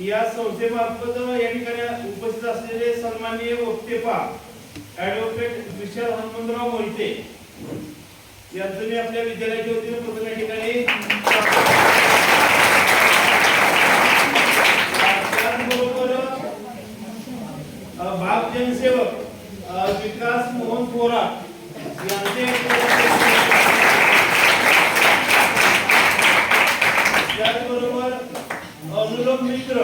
या संस्थेमार्फत या ठिकाणी उपस्थित असलेले सन्माननीय वक्तेपा ऍडव्होकेट विशाल हनुमंतराव मोहिते. यांचं मी आपल्या विद्यालयाच्या वतीने प्रथम या ठिकाणी भाग जनसेवक विकास मोहन थोरा यांचे त्याचबरोबर अनुलोम मित्र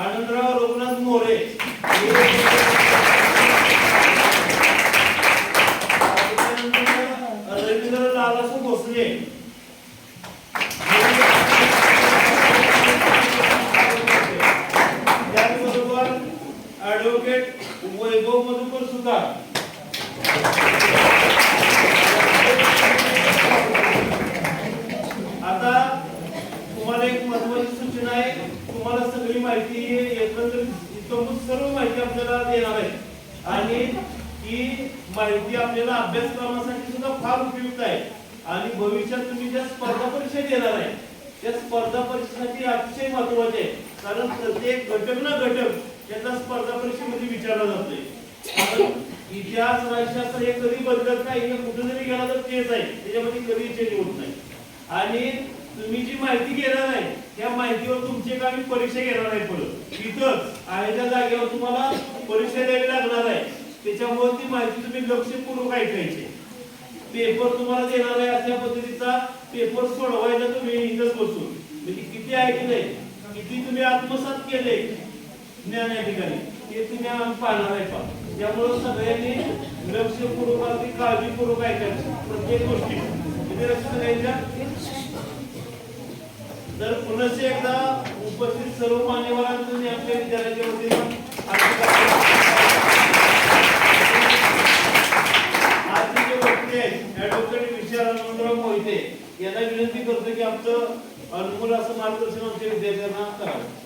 आनंदराव रघुनाथ मोरे. रवींद्र लालासू भोसले. त्याचबरोबर ऍडव्होकेट वैभव मधुकर सुद्धा आता तुम्हाला एक महत्वाची सूचना आहे तुम्हाला सगळी माहिती एकंदरीत इथं सर्व माहिती आपल्याला देणार आहे. आणि ही माहिती आपल्याला अभ्यासक्रमासाठी सुद्धा फार उपयुक्त आहे. आणि भविष्यात तुम्ही ज्या स्पर्धा परीक्षा देणार आहे त्या स्पर्धा परीक्षेसाठी अतिशय महत्त्वाचे आहे. कारण प्रत्येक घटक ना घटक त्याचा स्पर्धा परीक्षेमध्ये विचारला जातोय. कारण इतिहास राजशास्त्र हे कधी बदलत नाही हे कुठे जरी गेला तर तेच आहे. त्याच्यामध्ये कधी चेंज होत नाही. आणि तुम्ही जी माहिती घेणार आहे त्या माहितीवर तुमची आम्ही परीक्षा घेणार आहे पुढे. इथंच आहे त्या जागेवर तुम्हाला परीक्षा द्यावी लागणार आहे. त्याच्यामुळे ती माहिती तुम्ही लक्षपूर्वक ऐकायची. पेपर तुम्हाला देणार आहे अशा पद्धतीचा पेपर सोडवायचा तुम्ही इथंच बसून. म्हणजे किती ऐकलंय किती तुम्ही आत्मसात केले ज्ञान या ठिकाणी ते तुम्ही आम्ही पाहणार आहे पा त्यामुळे सगळ्यांनी लक्षपूर्वक काळजीपूर्वक ऐकायचं प्रत्येक गोष्टी किती लक्ष द्यायच्या तर पुन्हा एकदा उपस्थित सर्व मान्यवरांचं मी आपल्या विद्यालयाच्या वतीनं आजचे जे वक्ते आहेत ऍडव्होकेट विशाल मोहिते यांना विनंती करतो की आमचं अनुकूल असं मार्गदर्शन आमच्या विद्यार्थ्यांना करावं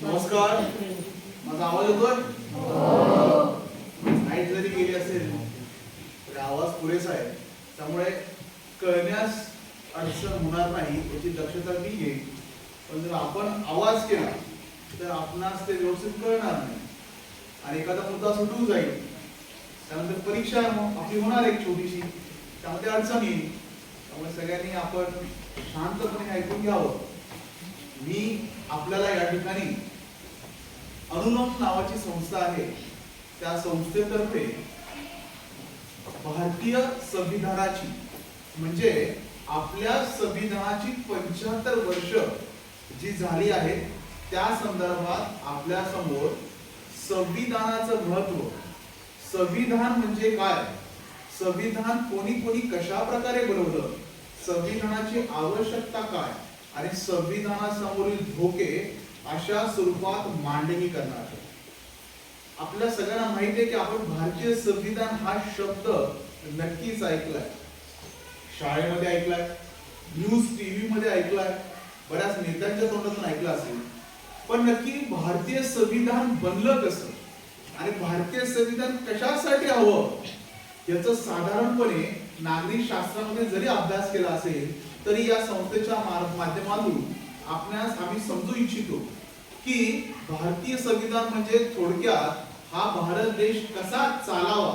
नमस्कार. माझा आवाज येतोय? हो. लाइट जरी गेली असेल तरी आवाज पुरेसा आहे. त्यामुळे कळण्यास अडचण होणार नाही याची दक्षता मी घेईन. पण जर आपण आवाज केला तर आपणास ते व्यवस्थित कळणार नाही. आणि एखादा मुद्दा सुटून जाईल. त्यानंतर परीक्षा आपली होणार एक छोटीशी. त्यामध्ये अडचण येईल. त्यामुळे सगळ्यांनी आपण शांतपणे ऐकून घ्यावं. मी आपल्याला या ठिकाणी अनुनम नावाची संस्था आहे. त्या संस्थेतर्फे भारतीय संविधानाची म्हणजे आपल्या संविधानाची पंच्याहत्तर वर्ष जी झाली आहेत त्या संदर्भात आपल्यासमोर संविधानाचं महत्त्व संविधान म्हणजे काय? संविधान कोणी कोणी कशा प्रकारे बनवलं? संविधानाची आवश्यकता काय? आणि संविधानासमोरील धोके अशा स्वरूपात मांडणी करणार आहे. आपल्या सगळ्यांना माहिती आहे की आपण भारतीय संविधान हा शब्द नक्कीच ऐकलाय. शाळेमध्ये ऐकलाय न्यूज टीव्ही मध्ये ऐकलाय बऱ्याच नेत्यांच्या तोंडातून ऐकला असेल. पण नक्की भारतीय संविधान बनलं कसं? आणि भारतीय संविधान कशासाठी हवं? याचं साधारणपणे नागरिक शास्त्रामध्ये जरी अभ्यास केला असेल तरी या संस्थेच्या माध्यमातून आपल्यास आम्ही समजू इच्छितो. की भारतीय संविधान म्हणजे थोडक्यात हा भारत देश कसा चालावा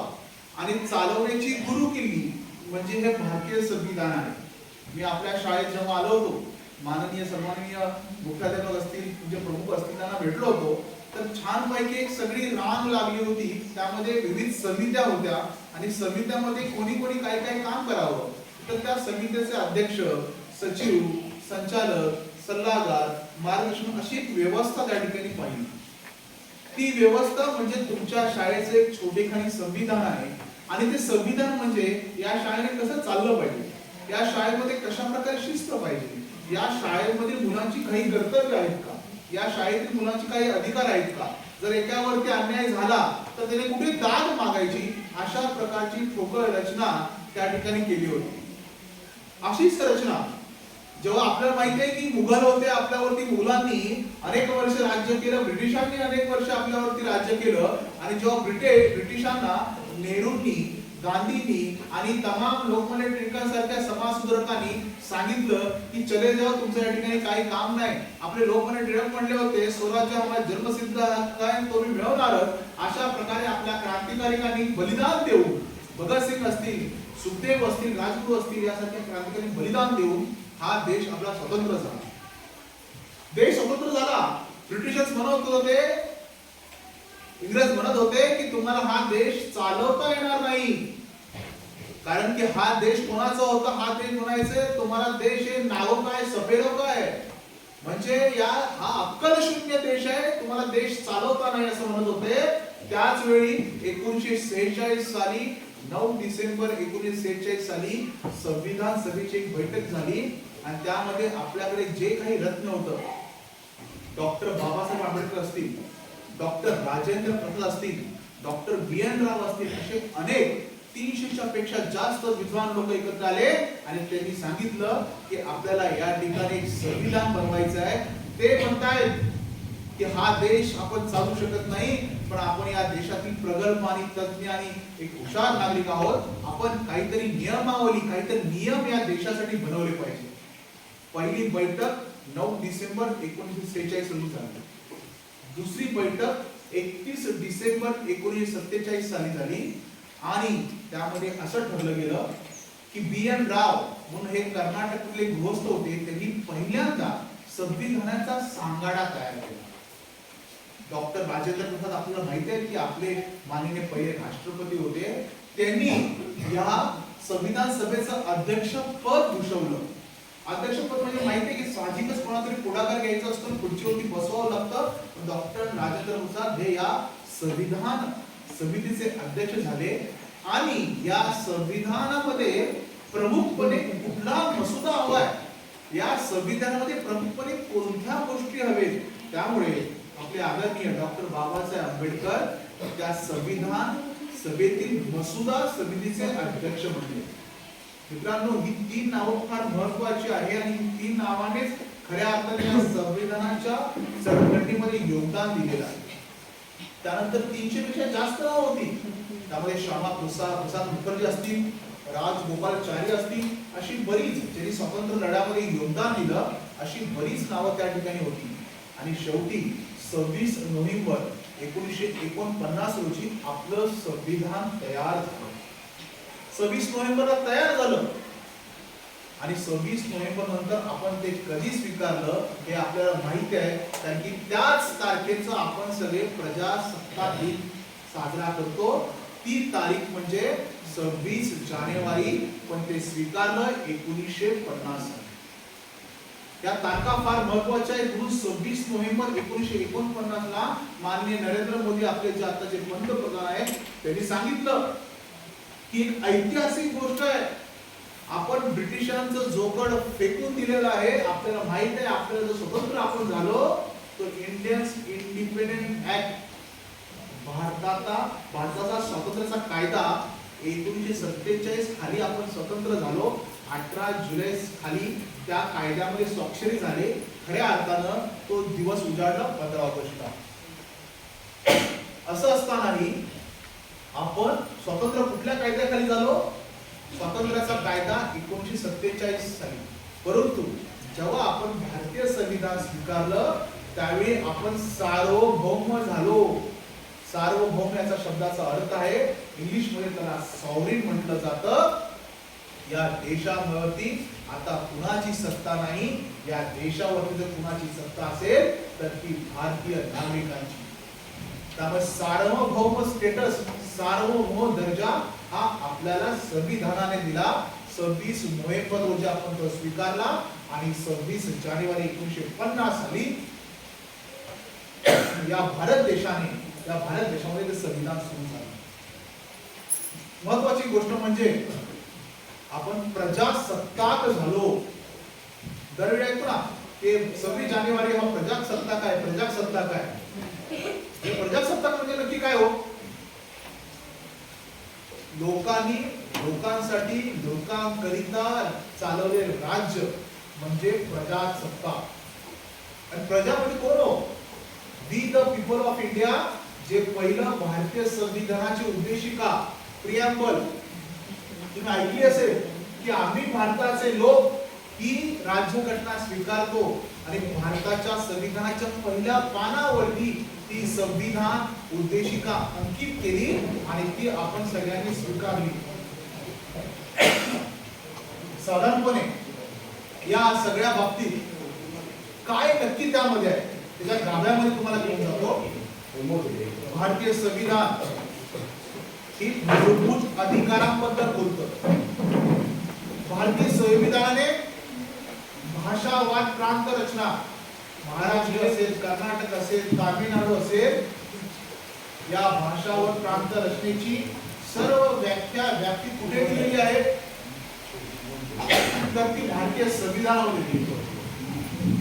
आणि चालवण्याची गुरु किल्ली म्हणजे हे भारतीय संविधान आहे. मी आपल्या शाळेत जेव्हा आलो होतो माननीय सन्माननीय मुख्याध्यापक असतील तुमचे प्रमुख असतील त्यांना भेटलो होतो तर छानपैकी एक सगळी रांग लागली होती. त्यामध्ये विविध समित्या होत्या आणि समित्यामध्ये कोणी कोणी काय काय काम करावं. तर त्या समितीचे अध्यक्ष सचिव संचालक सल्लागार मार्गदर्शन अशी एक व्यवस्था त्या ठिकाणी पाहिली. ती व्यवस्था म्हणजे तुमच्या शाळेचं एक छोटेखानी संविधान आहे. आणि ते संविधान म्हणजे या शाळेने कसं चाललं पाहिजे? या शाळेमध्ये कशा प्रकारे शिस्त पाहिजे? या शाळेमध्ये मुलांची काही कर्तव्य आहेत का? या शाळेतील मुलांचे काही अधिकार आहेत का? जर एकावरती अन्याय झाला तर त्याने कुठे दाद मागायची? अशा प्रकारची ठोकळ रचना त्या ठिकाणी केली होती. अशीच रचना जेव्हा आपल्याला माहिती आहे की मुघल होते आपल्यावरती मुघलांनी अनेक वर्ष राज्य केलं ब्रिटिशांनी अनेक वर्ष आपल्यावरती राज्य केलं आणि जेव्हा ब्रिटिश ब्रिटिशांना नेहरूंनी गांधींनी आणि तमाम लोकमान्य टिळकांसारख्या समाज सुधारकांनी सांगितलं की चले जाओ तुमच्या या ठिकाणी काही काम नाही. आपले लोकमान्य टिळक म्हणले होते स्वराज्य आम्हाला जन्मसिद्ध हक्क आहे तो मी मिळवणार. अशा प्रकारे आपल्या क्रांतिकारिकांनी बलिदान देऊन भगतसिंग असतील सुखदेव असतील राजगुरू असतील यासारख्या क्रांतिकारी बलिदान देऊन हा देश आपला स्वतंत्र झाला. देश स्वतंत्र झाला. ब्रिटिशर्स म्हणत होते इंग्रज म्हणत होते की तुम्हाला हा देश चालवता येणार नाही. कारण की हा देश कोणाचा होता हा देश म्हणायचे तुम्हाला देश हे नागो काय सफेद काय? म्हणजे या हा अक्कल शून्य देश आहे तुम्हाला देश चालवता नाही असं म्हणत होते. त्याच वेळी एकोणीशे सेहेचाळीस साली नऊ डिसेंबर एकोणीशे सेहेचाळीस साली संविधान सभेची एक बैठक झाली. आणि त्यामध्ये आपल्याकडे जे काही रत्न होतं डॉक्टर बाबासाहेब आंबेडकर असतील डॉक्टर राजेंद्र प्रसाद असतील डॉक्टर बी एन राव असतील असे अनेक तीनशेच्या पेक्षा जास्त विद्वान लोक एकत्र आले आणि त्यांनी सांगितलं की आपल्याला या ठिकाणी एक संविधान बनवायचं आहे ते म्हणतायत की हा देश आपण चालू शकत नाही पण आपण या देशातील प्रगल्भ आणि तज्ञ आणि एक हुशार नागरिक आहोत. आपण काहीतरी नियमावली काहीतरी नियम या देशासाठी बनवले पाहिजे. पहिली बैठक नऊ डिसेंबर एकोणीसशे सेहेचाळीस साली झाली. दुसरी बैठक एकतीस डिसेंबर एकोणीसशे सत्तेचाळीस साली झाली. आणि त्यामध्ये असं ठरलं गेलं की बी एन राव म्हणून हे कर्नाटकातले गृहस्थ होते त्यांनी पहिल्यांदा संविधानाचा सांगाडा तयार केला. डॉक्टर राजेंद्र प्रसाद आपल्याला माहिती आहे की आपले माननीय पहिले राष्ट्रपती होते. त्यांनी या संविधान सभेचं अध्यक्ष पद भूषवलं. अध्यक्षपद म्हणजे माहिती आहे की साहजिकच कोणातरी पुढाकार घ्यायचा असतो आणि खुर्चीवरती बसवावं लागतं. डॉक्टर राजेंद्र प्रसाद हे या संविधान समितीचे अध्यक्ष झाले. आणि या संविधानामध्ये प्रमुखपणे कुठला मसुदा हवाय या संविधानामध्ये प्रमुखपणे कोणत्या गोष्टी हवेत? त्यामुळे आपले आदरणीय डॉक्टर बाबासाहेब आंबेडकर त्या संविधान सभेतील मसुदा समितीचे अध्यक्ष म्हणले मित्रांनो ही तीन नावं फार महत्वाची आहे आणि ही तीन नावानेच खऱ्या अर्थाने या संविधानाच्या संघटनेमध्ये योगदान दिलेलं आहे. त्यानंतर तीनशे पेक्षा जास्त नाव होती. त्यामध्ये श्यामा प्रसाद प्रसाद मुखर्जी असतील राजगोपालचारी असतील अशी बरीच ज्यांनी स्वातंत्र्य लढ्यामध्ये योगदान दिलं अशी बरीच नावं त्या ठिकाणी होती. आणि शेवटी सव्वीस नोव्हेंबर एकोणीसशे एकोणपन्नास रोजी आपलं संविधान तयार झालं. सव्वीस नोव्हेंबरला तयार झालं. आणि सव्वीस नोव्हेंबर नंतर आपण ते कधी स्वीकारलं हे आपल्याला माहिती आहे. कारण की त्याच तारखेच आपण सगळे प्रजासत्ताक दिन साजरा करतो. ती तारीख म्हणजे सव्वीस जानेवारी पण ते स्वीकारलं एकोणीसशे पन्नास. त्या या तारखा फार महत्त्वाच्या आहेत. म्हणून सव्वीस नोव्हेंबर एकोणीसशे एकोणपन्नास ला माननीय नरेंद्र मोदी आपले जे आताचे पंतप्रधान आहेत त्यांनी सांगितलं की एक ऐतिहासिक गोष्ट आहे. आपण ब्रिटिशांचं जोकड फेकून दिलेलं आहे. आपल्याला माहीत आहे आपल्याला जर स्वतंत्र आपण झालो तो इंडियन्स इंडिपेंडेंट ऍक्ट भारताचा भारताचा स्वातंत्र्याचा कायदा एकोणीसशे सत्तेचाळीस खाली आपण स्वतंत्र झालो. अठरा जुलै खाली त्या कायद्यामध्ये स्वाक्षरी झाले. खऱ्या अर्थानं तो दिवस उजाडला पंधरा ऑगस्टला असं असतानाही आपण स्वतंत्र कुठल्या कायद्याखाली झालो? स्वातंत्र्याचा कायदा एकोणीशे सत्तेचाळीस साली. परंतु जेव्हा आपण भारतीय संविधान स्वीकारलं त्यावेळी आपण सार्वभौम झालो. सार्वभौम याचा शब्दाचा अर्थ आहे इंग्लिशमध्ये त्याला सॉवरिन म्हटलं जातं. या देशावरती आता कुणाची सत्ता नाही या देशावरती जर कुणाची सत्ता असेल तर ती भारतीय नागरिकांची. त्यामुळे सार्वभौम स्टेटस सार्वभौम दर्जा हा आपल्याला संविधानाने दिला. सव्वीस नोव्हेंबर रोजी आपण तो स्वीकारला आणि सव्वीस जानेवारी एकोणीसशे पन्नास साली या भारत देशाने या भारत देशामध्ये ते संविधान सुरू झालं. महत्वाची गोष्ट म्हणजे आपण प्रजासत्ताक झालो. दरवेळी ऐकतो ना ते सव्वीस जानेवारी हा प्रजासत्ताक आहे प्रजासत्ताक आहे. हे प्रजासत्ताक म्हणजे नक्की काय हो? लोकांनी लोकांसाठी लोकांकरिता चालवलेले राज्य म्हणजे प्रजासत्ताक. आणि प्रजा म्हणजे कोण हो? The the people of India जे पहिलं भारतीय संविधानाची उद्देशिका. प्रियांबल तुम्ही ऐकली असेल की आम्ही भारताचे लोक ही राज्यघटना स्वीकारतो. आणि भारताच्या संविधानाच्या पहिल्या पानावरती ती संविधान उद्देशिका अंकित केली आणि ती आपण सगळ्यांनी स्वीकारली. साधारणपणे या सगळ्या बाबतीत काय नक्की त्यामध्ये आहे? त्याच्या गाभ्यामध्ये तुम्हाला घेऊन जातो. भारतीय संविधान ही मूलभूत अधिकारांबद्दल बोलत. भारतीय संविधानाने भाषावाद प्रांत रचना महाराष्ट्र असेल कर्नाटक असेल तामिळनाडू असेल या भाषावर प्रांत रचनेची सर्व व्याख्या व्याप्ती कुठे दिलेली आहे? तर ती भारतीय संविधानावर दिली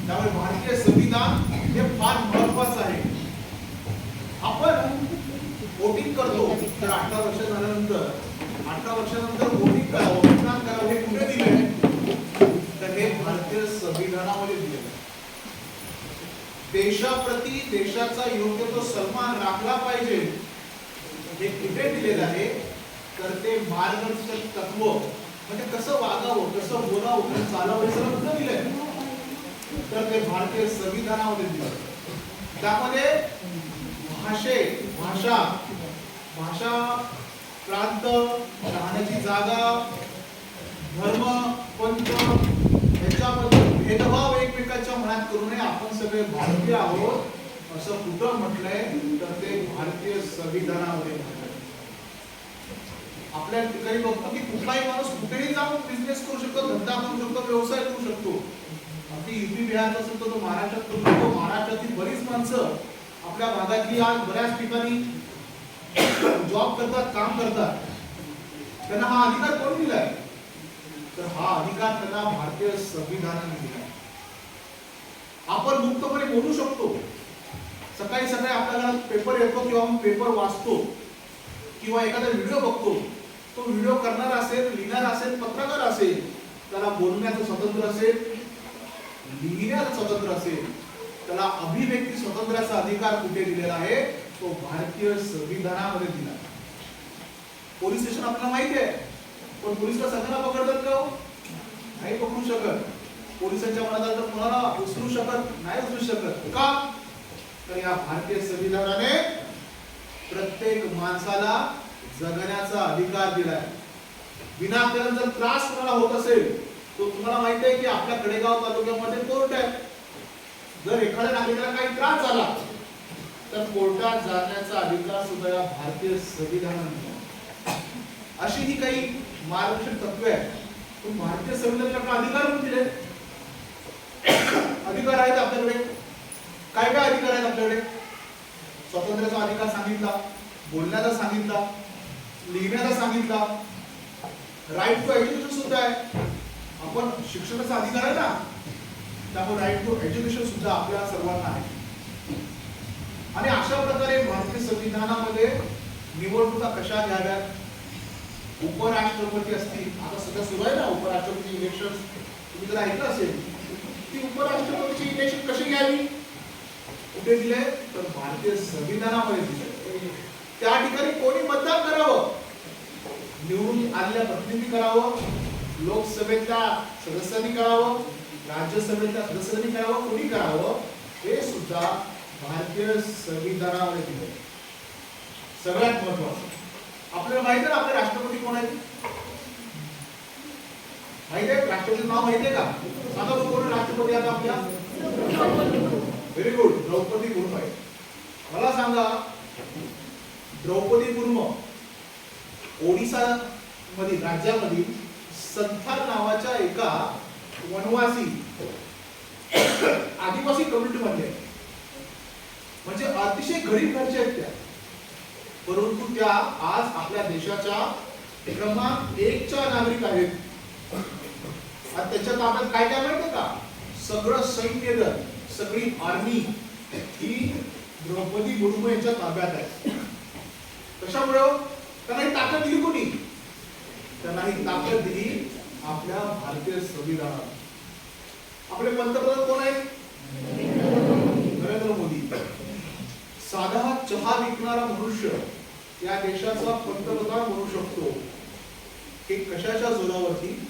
त्यामुळे भारतीय संविधान हे फार महत्वाचं आहे. आपण वोटिंग करतो तर अठरा वर्ष झाल्यानंतर अठरा वर्षानंतर वोटिंग करावं हे कुठे दिले तर हे भारतीय संविधानामध्ये दिले देशाप्रती देशाचा योग्य तो सन्मान राखला पाहिजे. हे कुठे दिलेलं आहे? तर ते मार्गदर्शक तत्व. म्हणजे कसं वागावं कसं बोलावं कसं चालावं हे सगळं कुठं दिलंय? तर ते भारतीय संविधानामध्ये दिलं त्यामध्ये भाषे भाषा भाषा प्रांत राहण्याची जागा धर्म पंथ याच्याबद्दल भेदभाव एकमेकाच्या मनात करू नये. आपण सगळे भारतीय आहोत. असं कुठं म्हटलंय? तर ते भारतीय संविधानामध्ये आपल्या ठिकाणी बघतो की कुठलाही माणूस कुठेही जाऊन बिझनेस करू शकतो धंदा करू शकतो व्यवसाय करू शकतो. अगदी युपी बिहार असेल तर तो महाराष्ट्रात करू शकतो. महाराष्ट्रातील बरीच माणसं आपल्या भागातली आज बऱ्याच ठिकाणी जॉब करतात काम करतात. त्यांना हा अधिकार कोण दिलाय? तर हा अधिकार त्यांना भारतीय संविधानाने दिलाय. आपण मुक्तपणे बोलू शकतो. सकाळी सकाळी आपल्या घरात पेपर येतो किंवा पेपर वाचतो किंवा एखादा व्हिडिओ बघतो. तो व्हिडिओ करणार असेल लिहिणार असेल पत्रकार असेल त्याला बोलण्याचं स्वतंत्र असेल लिहिण्याचं स्वतंत्र असेल त्याला अभिव्यक्ती स्वातंत्र्याचा अधिकार कुठे दिलेला आहे? तो भारतीय संविधानामध्ये दिला. पोलीस स्टेशन आपल्याला माहिती आहे. पण पोलीसला सगळ्यांना पकडतात का हो? नाही पकडू शकत. पोलिसांच्या मनात आलं तर कोणाला उचलू शकत नाही उचलू शकत. का? तर या भारतीय संविधानाने प्रत्येक माणसाला जगण्याचा अधिकार दिलाय. विनाकारण जर त्रास कोणाला होत असेल तो तुम्हाला माहिती आहे की आपल्या कडेगाव तालुक्यामध्ये कोर्ट आहे. जर एखाद्या नागरिकाला काही त्रास झाला तर कोर्टात जाण्याचा अधिकार सुद्धा या भारतीय संविधानाने अशी ही काही मार्गदर्शक तत्वे आहेत. भारतीय संविधानाला आपला अधिकार पण दिले अधिकार आहेत आपल्याकडे? काय काय अधिकार आहेत आपल्याकडे? स्वातंत्र्याचा अधिकार सांगितला बोलण्याचा सांगितला लिहिण्याचा सांगितला. राईट टू एज्युकेशन सुद्धा आहे. आपण शिक्षणाचा अधिकार आहे ना? त्यामुळे राईट टू एज्युकेशन सुद्धा आपल्या सर्वांना आहे. आणि अशा प्रकारे भारतीय संविधानामध्ये निवडणुका कशा घ्याव्यात? उपराष्ट्रपती असतील. आता सध्या सुरू आहे ना उपराष्ट्रपती इलेक्शन तुम्ही जर ऐकलं असेल? ती उपराष्ट्रपतीची इलेक्शन कशी घ्यावी? कुठे दिले? तर भारतीय संविधानामध्ये दिले. त्या ठिकाणी कोणी मतदान करावं? निवडून आलेल्या प्रतिनिधी करावं? लोकसभेतल्या सदस्यांनी करावं? राज्यसभेतल्या सदस्यांनी करावं? कोणी करावं? हे सुद्धा भारतीय संविधानामध्ये दिले सगळ्यात महत्वाचं. आपल्याला माहिती ना आपले राष्ट्रपती कोण आहेत? माहिती आहे राष्ट्रपतीचं नाव माहिती आहे का? सांगा तो कोण राष्ट्रपती आता आपल्या व्हेरी गुड द्रौपदी मुर्मू आहे. मला सांगा द्रौपदी मुर्मू ओडिसा मधील राज्यामधील संथाल नावाच्या एका वनवासी आदिवासी कम्युनिटी मध्ये म्हणजे अतिशय गरीब घरचे आहेत त्या. परंतु त्या आज आपल्या देशाच्या क्रमांक एकच्या नागरिक आहेत. आणि त्याच्या ताब्यात काय काय माहिती का? सगळं सैन्य दल सगळी आर्मी ही द्रौपदी मुर्मू यांच्या ताब्यात आहे. कशामुळे हो? त्यांना ही ताकद दिली कोणी? त्यांना ही ताकद दिली आपल्या भारतीय संविधानात. आपले पंतप्रधान कोण आहेत? नरेंद्र मोदी. साधा चहा विकणारा मनुष्य या देशाचा पंतप्रधान म्हणू शकतो. हे कशाच्या जोरावरती?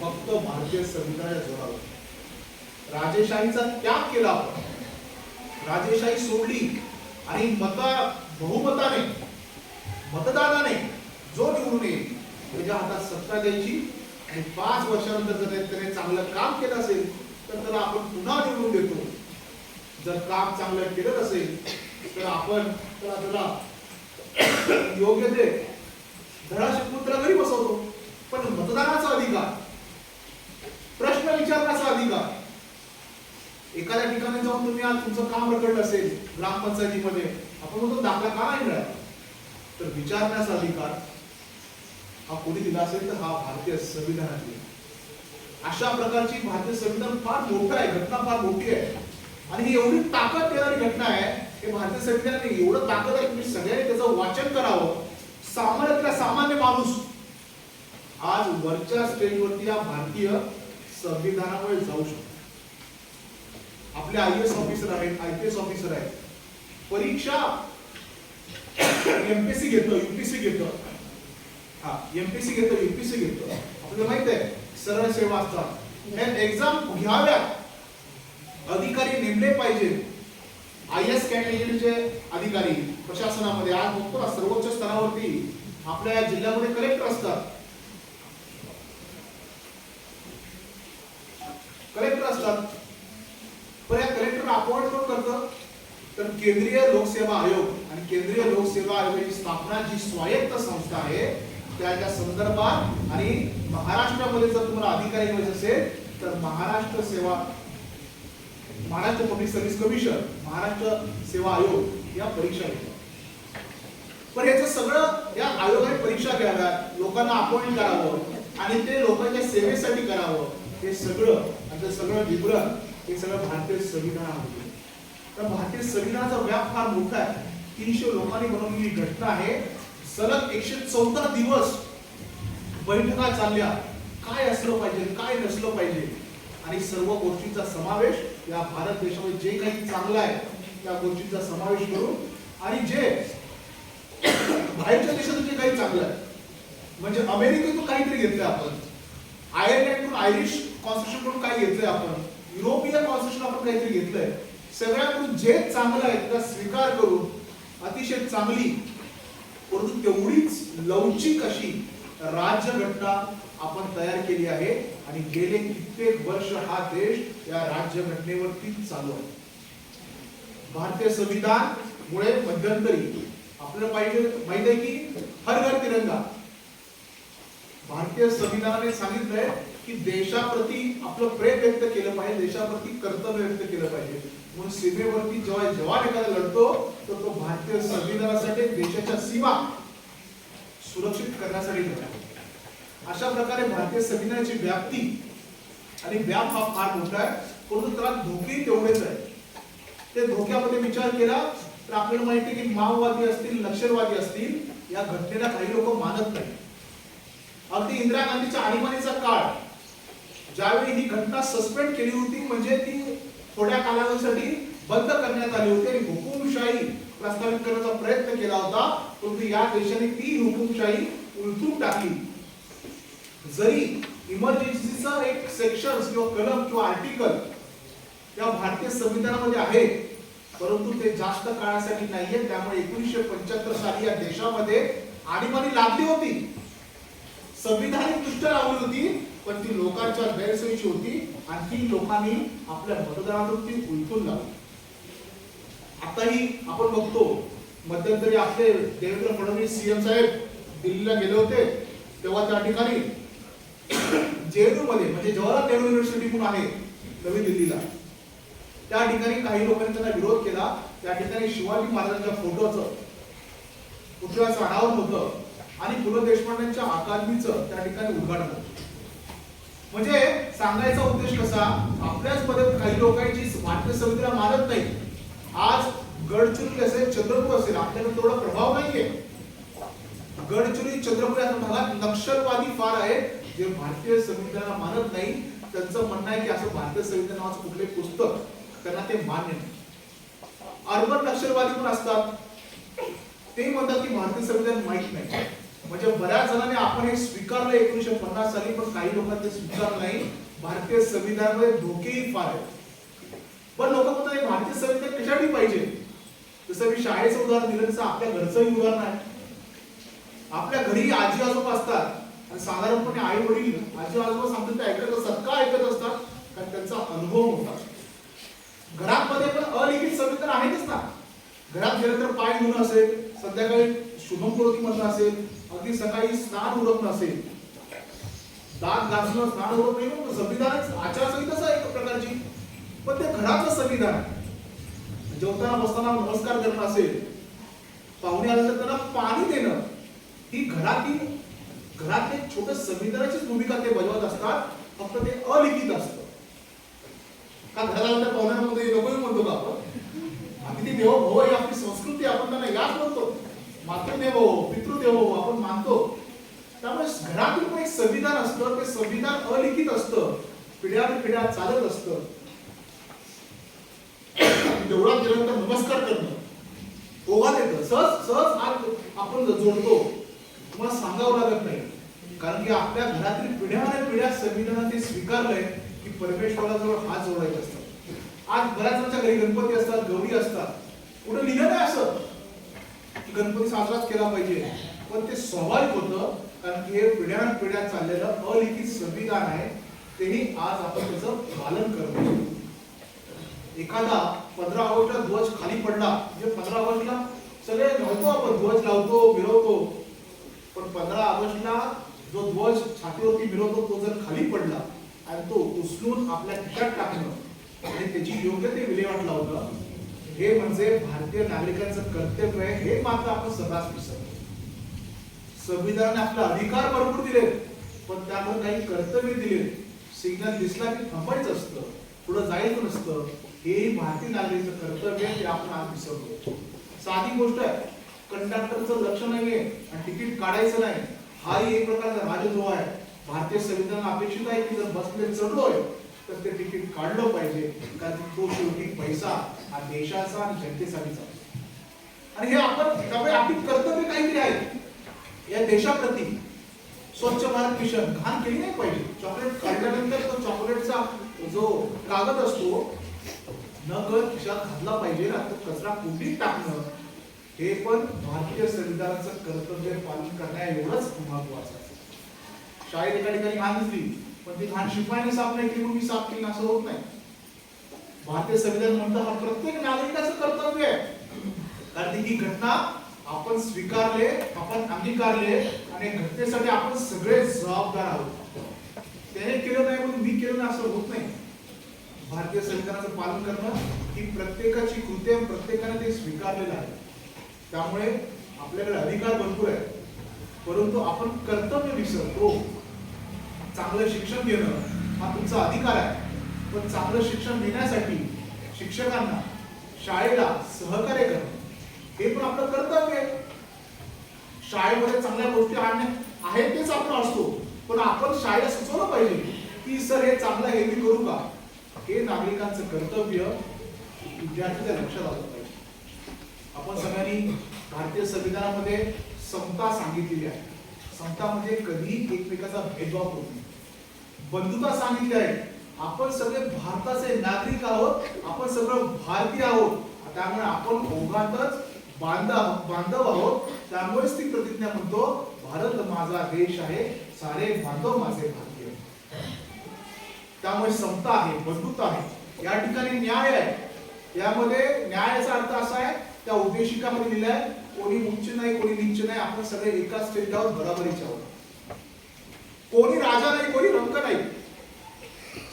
फक्त भारतीय संविधानाच्या जोरावर राजेशाहीचा त्याग केला आपण राजेशाही सोडली आणि मता बहुमताने मतदानाने जो निवडून येईल त्याच्या हातात सत्ता द्यायची आणि पाच वर्षानंतर जर त्याने चांगलं काम केलं असेल तर त्याला आपण पुन्हा निवडून देतो. जर काम चांगलं केलं असेल तर आपण त्याला त्याला योग्य ते धडा शिकून त्याला घरी बसवतो. पण मतदानाचा अधिकार प्रश्न विचारण्याचा अधिकार एखाद्या ठिकाणी जाऊन तुम्ही आज तुमचं काम रखडलं असेल ग्रामपंचायतीमध्ये आपण म्हणतो दाखला का नाही मिळाला? तर विचारण्याचा अधिकार हा कोणी दिला असेल तर हा भारतीय संविधानात अशा प्रकारची भारतीय संविधान फार मोठं आहे घटना फार मोठी आहे. आणि ही एवढी ताकद देणारी घटना आहे हे भारतीय संविधानाने एवढं ताकद आहे तुम्ही सगळ्यांनी त्याचं वाचन करावं. सामान्यातला सामान्य माणूस. आज वरच्या स्टेजवरती या भारतीय संविधानामुळे जाऊ शकतो. आपले आय एस ऑफिसर आहेत आय पी एस ऑफिसर आहेत. परीक्षा एमपीसी घेतो युपीसी घेतो. हा एमपीसी घेतो युपीसी घेतो. आपल्याला माहीत आहे सरळ सेवा असतात. एक्झाम घ्याव्या अधिकारी नेमले पाहिजे आय एस कॅटेगरीचे अधिकारी प्रशासनामध्ये आज बघतो ना सर्वोच्च स्तरावरती आपल्या जिल्ह्यामध्ये कलेक्टर असतात कलेक्टर असतात पण या कलेक्टर अपॉइंट कोण करतं तर केंद्रीय लोकसेवा आयोग आणि केंद्रीय लोकसेवा आयोगाची स्थापना जी स्वायत्त संस्था आहे त्याच्या संदर्भात आणि महाराष्ट्रामध्ये जर तुम्हाला अधिकारी घ्यायचं असेल तर महाराष्ट्र सेवा Maharashtra Public Service Commission Maharashtra सेवा आयोग या परीक्षा घेतात. पण याचं सगळं या आयोगाने परीक्षा घ्याव्यात लोकांना अपॉइंट करावं आणि ते लोकांच्या सेवेसाठी करावं हे सगळं आणि सगळं विवरण हे सगळं भारतीय संविधानामध्ये. तर भारतीय संविधानाचा व्याप फार मोठा आहे. तीनशे लोकांनी बनवलेली घटना आहे. सलग एकशे चौदा दिवस बैठका चालल्या. काय असलं पाहिजे काय नसलं पाहिजे? आणि सर्व गोष्टींचा समावेश या भारत देशामध्ये जे काही चांगलं आहे त्या गोष्टींचा समावेश करून आणि जे बाहेरच्या देशातून जे काही चांगलं आहे म्हणजे अमेरिकेतून काहीतरी घेतलंय आपण. आयर्लंडकडून आयरिश कॉन्स्टिट्यूशनकडून काही घेतलंय आपण. युरोपियन कॉन्स्टिट्यूशन आपण काहीतरी घेतलंय. सगळ्याकडून जे चांगलं आहे त्याचा स्वीकार करून अतिशय चांगली परंतु तेवढीच लवचिक अशी राज्यघटना आपण तयार केली आहे आणि गेले कित्येक वर्ष हा देश या राज्यघटनेवरती चालू आहे. भारतीय संविधान मुळे मध्यंतरी आपल्याला पाहिजे माहीत आहे की हर घर तिरंगा. भारतीय संविधानाने सांगितलंय की देशाप्रती आपलं प्रेम व्यक्त केलं पाहिजे देशाप्रती कर्तव्य व्यक्त केलं पाहिजे. म्हणून सीमेवरती जेव्हा जवान एखादा लढतो तर तो भारतीय संविधानासाठी देशाच्या सीमा सुरक्षित करण्यासाठी लढतो. अशा प्रकारे भारतीय संविधानाची व्याप्ती आणि व्याप हा फार मोठा आहे. परंतु त्याला धोके तेवढेच आहे ते धोक्यामध्ये विचार केला तर आपल्याला माहिती की माओवादी असतील नक्षलवादी असतील या घटनेला काही लोक मानत नाही अगदी इंदिरा गांधीच्या आणीबाणीचा काळ ज्यावेळी ही घटना सस्पेंड केली होती म्हणजे ती थोड्या कालावधीसाठी बंद करण्यात आली होती आणि हुकुमशाही प्रस्थापित करण्याचा प्रयत्न केला होता. परंतु या देशाने ती हुकुमशाही उलथून टाकली. जरी इमर्जन्सीचा एक सेक्शन किंवा कलम किंवा आर्टिकल या भारतीय संविधानामध्ये आहे परंतु ते जास्त काळासाठी नाहीये. त्यामुळे एकोणीसशे पंच्याहत्तर साली या देशामध्ये आणीबाणी लागली होती. संविधानिक दृष्ट्या लावली होती. पण ती लोकांच्या गैरसोयीची होती आणि ती लोकांनी आपल्या मतदारातून ती उलटून लावली. आताही आपण बघतो मध्यंतरी आपले देवेंद्र फडणवीस सीएम साहेब दिल्लीला गेले होते तेव्हा त्या ठिकाणी जेएनयू मध्ये म्हणजे जवाहरलाल नेहरू युनिव्हर्सिटी पण आहे नवी दिल्लीला. त्या ठिकाणी काही लोकांनी त्यांना विरोध केला. त्या ठिकाणी शिवाजी महाराजांच्या फोटोचं पुतळ्याचं अनावरण होतं आणि पु ल देशपांडेंच्या अकादमीचं त्या ठिकाणी उद्घाटन होतं. म्हणजे सांगायचा उद्देश कसा आपल्याच मध्ये काही लोकांची भारतीय संविधान मानत नाही. आज गडचिरोली असेल चंद्रपूर असेल आपल्याकडे तेवढा प्रभाव नाहीये. गडचिरोली चंद्रपूर या भागात नक्षलवादी फार आहेत जे भारतीय संविधानाला मानत नाही. त्यांचं म्हणणं आहे की असं भारतीय संविधान नावाचं पुस्तक त्यांना ते मान्य नाही. अर्बन नक्षलवादी पण असतात. ते म्हणतात की भारतीय संविधान माहीत नाही. म्हणजे बऱ्याच जणांनी आपण हे स्वीकारलं एकोणीशे पन्नास साली पण काही लोकांनी ते स्वीकारलं नाही. भारतीय संविधानामध्ये धोकेही फार आहेत. पण लोक म्हणतात भारतीय संविधान कशासाठी पाहिजे? जसं मी शाळेचं उदाहरण दिलं तसं आपल्या घरचंही उदाहरण आहे. आपल्या घरी आजी आजोबा असतात. आणि साधारणपणे आई वडील आजी आजोबा सांगतात ते ऐकत असतात. का ऐकत असतात? कारण त्यांचा अनुभव होता. घरामध्ये पण अलिखित संविधान आहेतच ना. घरात गेलं तर पाय धुणं असेल संध्याकाळी शुभम करोती असेल अगदी सकाळी स्नान उरत नसेल. दात घासणं स्नान उरकणं नाही पण संविधानच आचारसंहिताच आहे एक प्रकारची. पण ते घराचं संविधान जेवताना बसताना नमस्कार करणं असेल पाहुणे आले तर त्यांना पाणी देणं ही घरातील घरातले छोट संविधानाचीच भूमिका ते बजावत असतात. फक्त ते अलिखित असतं. का घराला पाहुण्यांमध्ये नकोही म्हणतो का आपण? अगदी ती भव ही आपली संस्कृती आपण त्यांना याच म्हणतो. मातृदेवो पितृदेवो आपण मानतो. त्यामुळे घरातून पण एक संविधान असतं ते संविधान अलिखित असतं. पिढ्या पिढ्या चालत असतं. देवळात गेल्यानंतर नमस्कार करणं. ओघा येतं. सहज सहज हात आपण जोडतो तुम्हाला सांगावं लागत नाही. कारण की आपल्या घरातील पिढ्याने पिढ्या संविधानात स्वीकारलंय की परमेश्वराला जवळ हात जोडायचे असतात. आज बऱ्याच घरी गणपती असतात गौरी असतात. कुठं लिहिलं नाही असं? की गणपती साजराच केला पाहिजे. पण ते स्वाभाविक होतं कारण की हे पिढ्यान पिढ्या चाललेलं अलिखित संविधान आहे तेही आज आपण त्याचं पालन करतो एखादा पंधरा ऑगस्टला ध्वज खाली पडला म्हणजे पंधरा ऑगस्टला सगळे लावतो आपण ध्वज लावतो मिरवतो पण पंधरा ऑगस्टला जो ध्वज छातीवरती मिरवतो तो जर खाली पडला आणि तो उचलून आपल्या खिशात टाकणं आणि त्याची योग्य ते विल्हेवाट लावणं हे म्हणजे भारतीय नागरिकांचं कर्तव्य आहे हे मात्र आपण सर्रास विसरतो संविधानाने आपले अधिकार भरपूर दिले पण त्यामध्ये काही कर्तव्य दिले सिग्नल दिसला की थांबायचं असतं पुढे जायचं नसतं. हे भारतीय नागरिकांचं कर्तव्य आहे ते आपण आज विसरतो साधी गोष्ट आहे कंडक्टरचं लक्ष नाहीये आणि तिकीट काढायचं नाही. हाही एक प्रकारचा राजद्रोह आहे. भारतीय संविधान अपेक्षित आहे की जर बसले चढलोय तर ते तिकीट काढलं पाहिजे. कारण तो शेवटी पैसा हा देशाचा आणि जनतेसाठीचा आणि हे आपण त्यामुळे आपली कर्तव्य काहीतरी आहे. या देशाप्रती स्वच्छ भारत मिशन घाण केली नाही पाहिजे. चॉकलेट काढल्यानंतर तो चॉकलेटचा जो कागद असतो न कळत खिशात घातला पाहिजे ना तो कचरा कुठे टाकणं हे पण भारतीय संविधानाचं कर्तव्य पालन करण्या एवढंच महत्वाचं आहे. शाळेत एका ठिकाणी घाण दिसली पण ती घाण शिपायाने साफ नाही केली म्हणून मी साफ केली असं होत नाही. भारतीय संविधान म्हणतं हा प्रत्येक नागरिकाचं कर्तव्य आहे. कारण ही घटना आपण स्वीकारले आपण अंगीकारले आणि घटनेसाठी आपण सगळे जबाबदार आहोत. त्याने केलं नाही म्हणून मी केलं नाही असं होत नाही. भारतीय संविधानाचं पालन करणं ही प्रत्येकाची कृती आहे, प्रत्येकाने ते स्वीकारलेलं आहे. त्यामुळे आपल्याकडे अधिकार भरपूर आहे परंतु आपण कर्तव्य विसरतो. चांगलं शिक्षण घेणं हा तुमचा अधिकार आहे. पण चांगलं शिक्षण देण्यासाठी शिक्षकांना शाळेला सहकार्य करणं हे पण आपलं कर्तव्य आहे. शाळेमध्ये चांगल्या गोष्टी आणणे आहेत तेच आपण असतो पण आपण शाळेला सुचवलं पाहिजे की सर हे चांगलं हे मी करू का? हे नागरिकांचं कर्तव्य विद्यार्थ्यांच्या लक्षात आलं पाहिजे. आपण सगळ्यांनी भारतीय संविधानामध्ये समता सांगितलेली आहे. समता म्हणजे कधीही एकमेकाचा भेदभाव होत नाही बंधुता सांगितली आहे. आपण सगळे भारताचे नागरिक आहोत आपण सगळं भारतीय आहोत. त्यामुळे आपण ओघातच बांधव बांधव आहोत. त्यामुळेच ती प्रतिज्ञा म्हणतो भारत माझा देश आहे सारे बांधव माझे भारतीय त्यामुळे समता आहे बंधुता आहे. या ठिकाणी न्याय आहे. यामध्ये न्यायाचा अर्थ असा आहे त्या उद्देशिकामध्ये लिहिलाय कोणी उच्च नाही कोणी नीच नाही आपण सगळे एकाच स्टेट आहोत बराबरीचे आहोत. कोणी राजा नाही कोणी रंग नाही.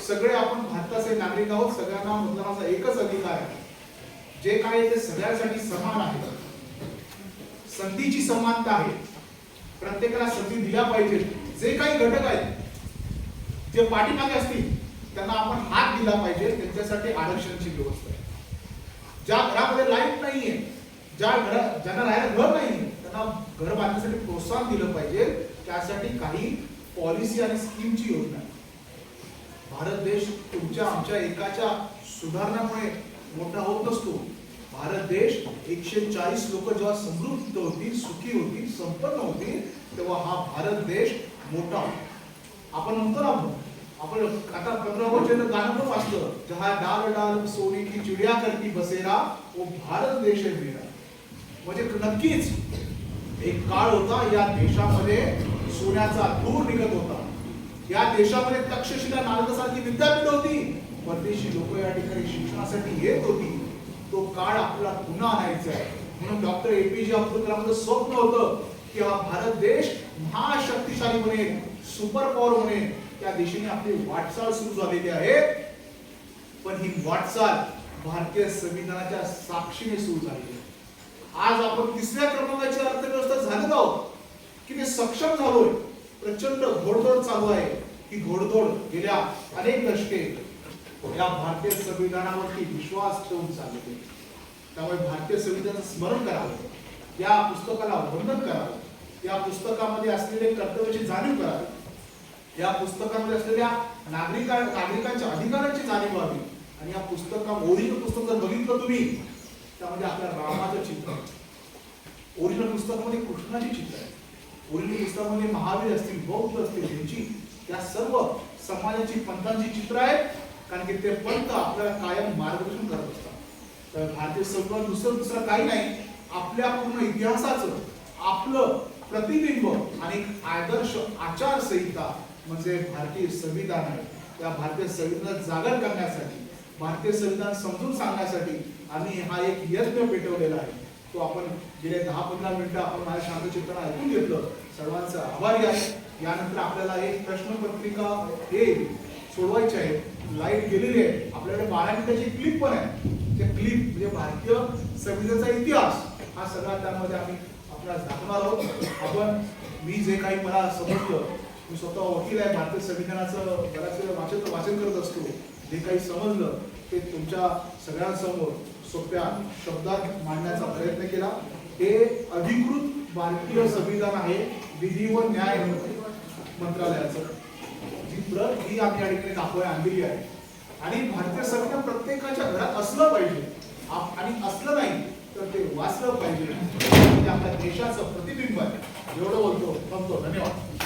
सगळे आपण भारताचे नागरिक आहोत सगळ्यांना मतदानाचा एकच अधिकार आहे. जे काय ते सगळ्यांसाठी समान आहे. संधीची समानता आहे. प्रत्येकाला संधी दिल्या पाहिजे. जे काही घटक आहेत जे पाठीमागे असतील त्यांना आपण हात दिला पाहिजे. त्यांच्यासाठी आरक्षणाची व्यवस्था आहे. ज्या घरामध्ये लाइट नाहीये ज्या घरा ज्यांना राहायला घर नाही त्यांना घर बांधण्यासाठी प्रोत्साहन दिलं पाहिजे. त्यासाठी काही पॉलिसी आणि स्कीमची योजना भारत देश तुमच्या आमच्या एकाच्या सुधारणामुळे मोठा होत नसतो भारत देश एकशे चाळीस लोक जेव्हा समृद्ध होती सुखी होती संपन्न होती तेव्हा हा भारत देश मोठा होता. आपण म्हणतो ना आपण आता पंधरा वर्षाचं गाणं पण वाचलं जहा डाल डाल सोनी की चिडिया करती बसेरा वो भारत देश मिळणार मेरा. म्हणजे नक्कीच एक काळ होता या देशामध्ये सोन्याचा धूर निघत होता. या देशामध्ये तक्षशिला नारदासारखी विद्यापीठ होती. परदेशी लोक या ठिकाणी शिक्षणासाठी येत होती. तो काळ आपल्याला पुन्हा आणायचा आहे. म्हणून डॉक्टर एपीजे अब्दुल कलामचं स्वप्न होतं की हा भारत देश महाशक्तिशाली बनेल सुपर पॉवर बनेल. त्या दिशेने आपली वाटचाल सुरू झालेली आहे. पण ही वाटचाल भारतीय संविधानाच्या साक्षीने सुरू झालेली आहे. आज आपण तिसऱ्या क्रमांकाची अर्थव्यवस्था झालेलो आहोत. की ते सक्षम झालोय. प्रचंड घोडदौड चालू आहे. ही घोडदौड गेल्या अनेक दशके या भारतीय संविधानावरती विश्वास ठेवून चालले त्यामुळे भारतीय संविधानाचं स्मरण करावं या पुस्तकाला वंदन करावं या पुस्तकामध्ये असलेले कर्तव्याची जाणीव करावी या पुस्तकामध्ये असलेल्या नागरिका नागरिकांच्या अधिकारांची जाणीव व्हावी आणि या पुस्तका ओरिजिनल पुस्तक जर बघितलं तुम्ही त्यामध्ये आपल्या रामाचं चित्र ओरिजिनल पुस्तकामध्ये कृष्णाची चित्र आहे. ओरिजिनल पुस्तकामध्ये महावीर असतील बौद्ध असतील त्यांची या सर्व समाजाची पंथांची चित्र आहेत. कारण की ते पंथ आपल्याला कायम मार्गदर्शन करत असतात. तर भारतीय संघ दुसरं दुसरं काही नाही. आपल्या पूर्ण इतिहासाचं आपलं प्रतिबिंब आणि आदर्श आचारसंहिता म्हणजे भारतीय संविधान आहे. त्या भारतीय संविधान जागर करण्यासाठी भारतीय संविधान समजून सांगण्यासाठी आम्ही हा एक यज्ञ पेटवलेला आहे. तो आपण गेले दहा पंधरा मिनिटं आपण माझ्या शांत चित्रानं ऐकून घेतलं. सर्वांचं आभारी आहे. यानंतर आपल्याला एक प्रश्नपत्रिका हे सोडवायची आहे. लाइट गेलेली आहे. आपल्याकडे बारा मिनिटाची क्लिप पण आहे. ते क्लिप म्हणजे भारतीय संविधानाचा इतिहास हा सगळा त्यामध्ये आम्ही आपल्याला दाखवणार आहोत. आपण मी जे काही मला समजलं मी स्वतः वकील आहे. भारतीय संविधानाचं बऱ्याच वेळा वाचन वाचन करत असतो. जे काही समजलं ते तुमच्या सगळ्यांसमोर सोप्या शब्दात मांडण्याचा प्रयत्न केला. हे अधिकृत भारतीय संविधान आहे विधी व न्याय मंत्रालयाचं. जी प्रत ही आम्ही या ठिकाणी दाखवायला आणलेली आहे. आणि भारतीय संविधान प्रत्येकाच्या घरात असलं पाहिजे. आणि असलं नाही तर ते वाचलं पाहिजे. ते आपल्या देशाचं प्रतिबिंब आहे. एवढं बोलतो थांबतो. धन्यवाद.